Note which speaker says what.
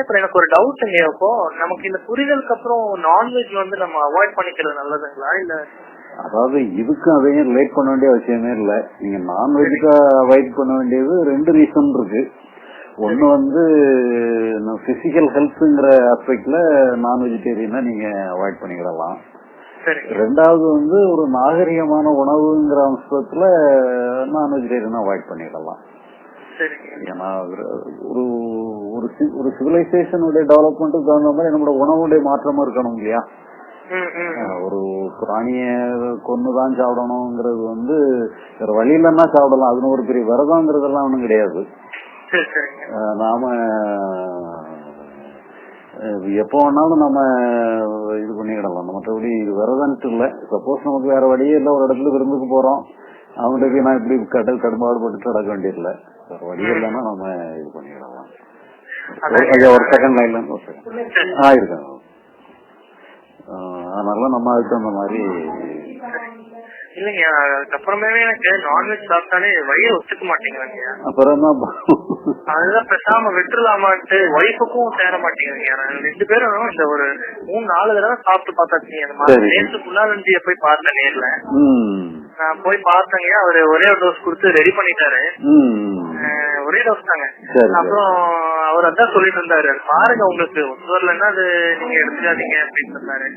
Speaker 1: அப்புறம் எனக்கு ஒரு டவுட்டுங்க இப்போ நமக்கு இந்த புரிதலுக்கு அப்புறம் நான்வெஜ் வந்து நம்ம அவாய்ட் பண்ணிக்கிறது நல்லதுங்களா? இல்ல
Speaker 2: அதாவது இதுக்கும் அதையும் ரிலேட் பண்ண வேண்டிய அவசியமே இல்ல. நீங்க நான்வெஜ்க்கு அவாய்ட் பண்ண வேண்டியது ரெண்டு ரீசன் இருக்கு. ஒன்னு வந்து பிசிக்கல் ஹெல்த்ங்கிற ஆஸ்பெக்ட்ல நான் வெஜிடேரியனை நீங்க அவாய்ட் பண்ணிக்கிடலாம். ரெண்டாவது வந்து ஒரு நாகரிகமான உணவுங்கிற அம்சத்துல நான் வெஜிடேரியனை அவாய்ட் பண்ணிடலாம் ஏன்னா ஒரு ஒரு ஒரு சிவிலைசேஷனுடைய டெவலப்மெண்ட்டுக்கு தகுந்த மாதிரி நம்மளோட உணவுடைய மாற்றமும் இருக்கணும் இல்லையா? ஒரு பிராணிய கொன்னுதான் சாப்பிடணுங்கிறது வந்து வேற வழி இல்லைன்னா சாப்பிடலாம். அதுன்னு ஒரு பெரிய விரதங்கிறதெல்லாம் ஒண்ணும் கிடையாது. நாம எப்போ வேணாலும் நம்ம இது பண்ணிக்கிடலாம். மற்றபடி இது விரதன்ட்டு இல்லை. சப்போஸ் நமக்கு வேற வழியே இல்லை. ஒரு இடத்துல விருந்துக்கு போறோம். போய் நான் இப்படி கடல் கடும்பாடுபட்டு நடக்க வேண்டியதில்லை. வேற வழி இல்லைன்னா நம்ம இது பண்ணிக்கிடலாம் ஒரு- செகண்ட் லைன்ல ஒரு செகண்ட்
Speaker 1: சரி.
Speaker 2: ஆ இருக்கேன் ஆஹ் அதனால நம்ம அதுக்கு தகுந்த மாதிரி
Speaker 1: இல்லைங்க அதுக்கப்புறமே எனக்கு நான்வெஜ் சாப்பிட்டாலே வயிறு ஒத்துக்க மாட்டேங்கிறாங்க.
Speaker 2: அப்புறம்
Speaker 1: அதுதான் பேசாம விட்டுலாமான்ட்டு ஒய்ஃபுக்கும் சேர மாட்டேங்குதுங்க நாங்க ரெண்டு பேரும் இந்த ஒரு மூணு நாலு தடவை சாப்பிட்டு அந்த. நேற்று புல்லாலஞ்சிய போய் பார்த்தேன் நேர்ல. நான் போய் பார்த்தேங்க அவரு ஒரே ஒரு டோஸ் கொடுத்து ரெடி பண்ணிட்டாரு. ஒரே டோஸ் தாங்க. அப்புறம் அவர் அதான் சொல்லிட்டு இருந்தாரு. பாருங்க உங்களுக்கு ஒத்து வரலன்னா அது நீங்க எடுத்துக்காதீங்க அப்படின்னு சொன்னாரு.